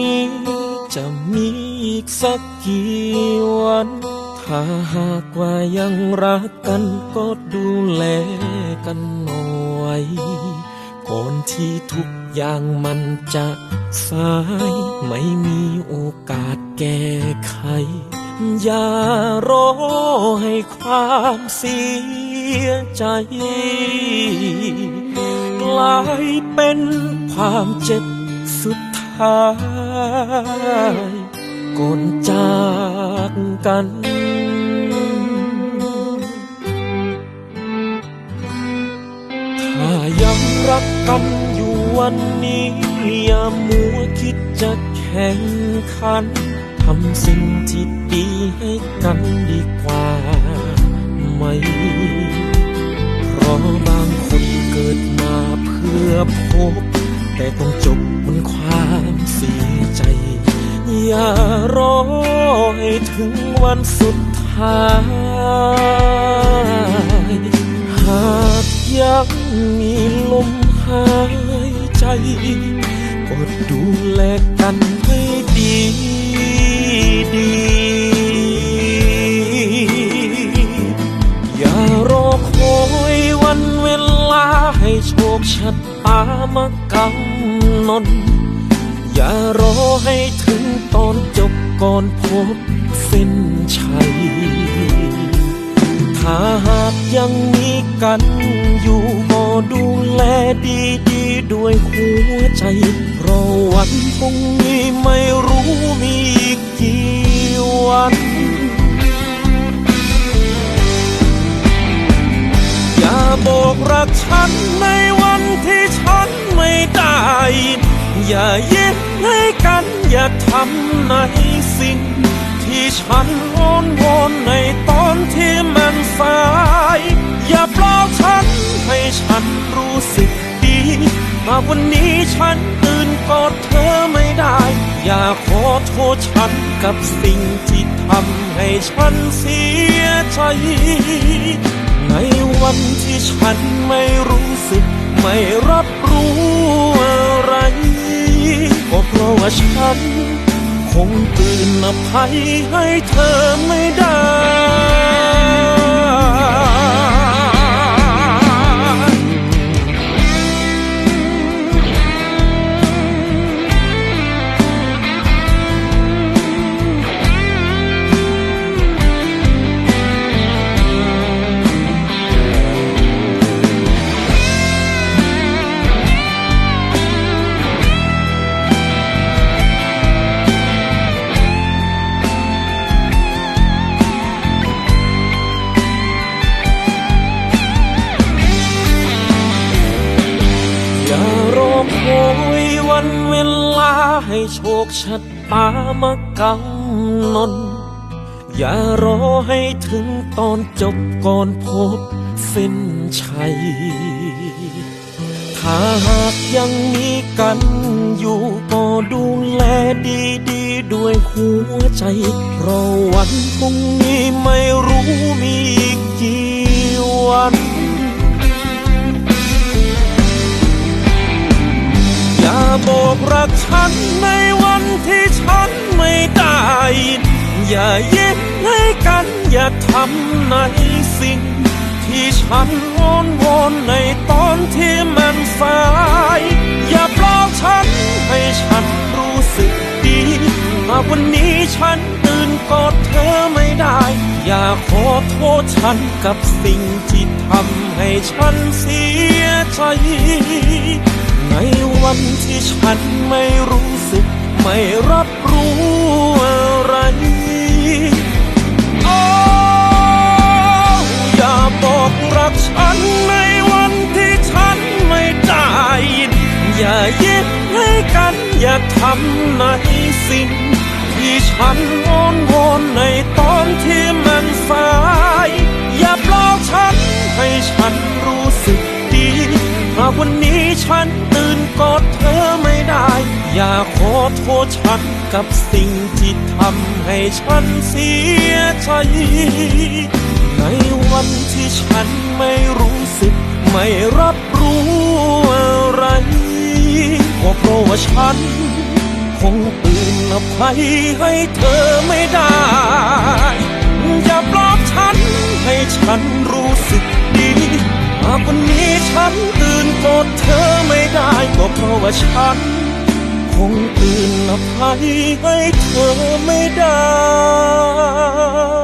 นี้จะมีอีกสักกี่วัน ถ้าหากว่ายังรักกันก็ดูแลกันหน่อยก่อนที่ทุกอย่างมันจะสายไม่มีโอกาสแก้ไข อย่ารอให้ความเสียใจกลายเป็นความเจ็บสุด ท้ายก่อนจากกัน ถ้ายังรักกันอยู่วันนี้อย่ามัวคิดจะแข่งขันทำสิ่งที่ดีให้กันดีกว่าไหม เพราะบางคนเกิดมาเพื่อพบ แต่ต้องจบบนความเสียใจ อย่ารอให้ถึงวันสุดท้าย หากยังมีลมหายใจ ก็ดูแลกันให้ามากำหนด อย่ารอให้ถึงตอนจบก่อนพบเส้นชัย ถ้าหากยังมีกันอยู่ก็ดูแลดีดีด้วยหัวใจ เพราะวันพรุ่งนี้ไม่รู้มีอีกกี่วันอย่าบอกรักฉัน อย่ายิ้มให้กันอย่าทำในสิ่ง ที่ฉันอ้อนวอนในตอนที่มันสาย อย่าปลอบฉันให้ฉันรู้สึกดีหาวันนี้ฉันตื่นกอดเธอไม่ได้ อย่าขอโทษฉันกับสิ่งที่ทำให้ฉันเสียใจในวันที่ฉันไม่รู้สึกไม่รับรู้ ไร ก็เพราะว่าฉัน คงตื่นอภัยให้เธอไม่ได้ โชคชะตามากำหนดอย่ารอให้ถึงตอนจบก่อนพบเส้นชัย ถ้าหากยังมีกันอยู่ก็ดูแลดีดีด้วยหัวใจ เพราะวันพรุ่งนี้ไม่รู้มีอีกกี่วัน กรักฉันในวันที่ฉันไม่ได้ยินอย่ายิ้มให้กันอย่าทำในสิ่ง ที่ฉันอ้อนวอนในตอนที่มันสาย อย่าปลอบฉันให้ฉันรู้สึกดีหาวันนี้ฉันตื่นกอดเธอไม่ได้ อย่าขอโทษฉันกับสิ่งที่ทำให้ฉันเสียใจ วันที่ฉันไม่รู้สึก ไม่รับรู้อะไร โอ้อย่าบอกรักฉันในวันที่ฉันไม่ได้ยิน อย่ายิ้มให้กันอย่าทำในสิ่ง ที่ฉันอ้อนวอนในตอนที่มันสาย อย่าปลอบฉันให้ฉันรู้สึกดีหากวันนี้ฉันตื่น กอดเธอไม่ได้ อย่าขอโทษฉันกับสิ่งที่ทำให้ฉันเสียใจ ในวันที่ฉันไม่รู้สึก ไม่รับรู้อะไรก็เพราะว่าฉัน คงตื่นอภัยให้เธอไม่ได้าฉัน คงตื่นรับภัยให้เธอไม่ได้